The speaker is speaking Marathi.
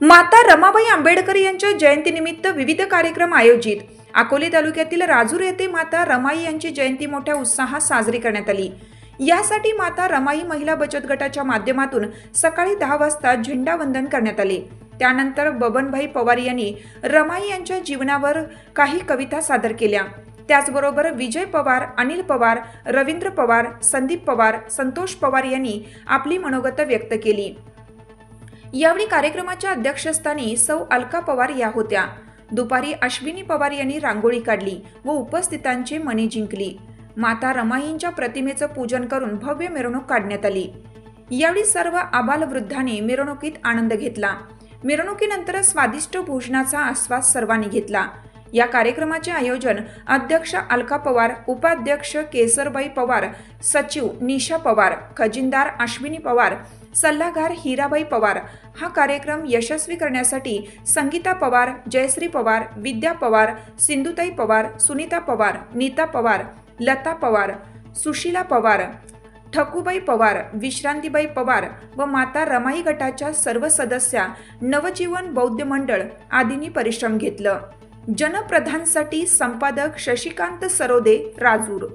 माता रमाबाई आंबेडकर यांच्या जयंतीनिमित्त विविध कार्यक्रम आयोजित. अकोले तालुक्यातील राजूर येथे माता रमाई यांची जयंती मोठ्या उत्साहात साजरी करण्यात आली. यासाठी माता रमाई महिला बचत गटाच्या माध्यमातून सकाळी दहा वाजता झेंडावंदन करण्यात आले. त्यानंतर बबनभाई पवार यांनी रमाई यांच्या जीवनावर काही कविता सादर केल्या. त्याचबरोबर विजय पवार अनिल पवार रवींद्र पवार संदीप पवार संतोष पवार यांनी आपली मनोगत व्यक्त केली. यावेळी कार्यक्रमाच्या अध्यक्षस्थानी सौ अलका पवार या होत्या. दुपारी अश्विनी पवार यांनी रांगोळी काढली व उपस्थितांचे मने जिंकली. माता रमाईंच्या प्रतिमेचं पूजन करून भव्य मिरवणूक काढण्यात आली. यावेळी सर्व आबालवृद्धांनी मिरवणुकीत आनंद घेतला. मिरवणुकीनंतर स्वादिष्ट भोजनाचा आस्वाद सर्वांनी घेतला. या कार्यक्रमाचे आयोजन अध्यक्ष अलका पवार उपाध्यक्ष केसरबाई पवार सचिव निशा पवार खजिनदार अश्विनी पवार सल्लागार हिराबाई पवार. हा कार्यक्रम यशस्वी करण्यासाठी संगीता पवार जयश्री पवार विद्या पवार सिंधुताई पवार सुनीता पवार नीता पवार लता पवार सुशीला पवार ठकूबाई पवार विश्रांतीबाई पवार व माता रमाई गटाच्या सर्व सदस्या नवजीवन बौद्ध मंडळ आदींनी परिश्रम घेतलं. जनप्रधानसाठी संपादक शशिकांत सरोदे राजूर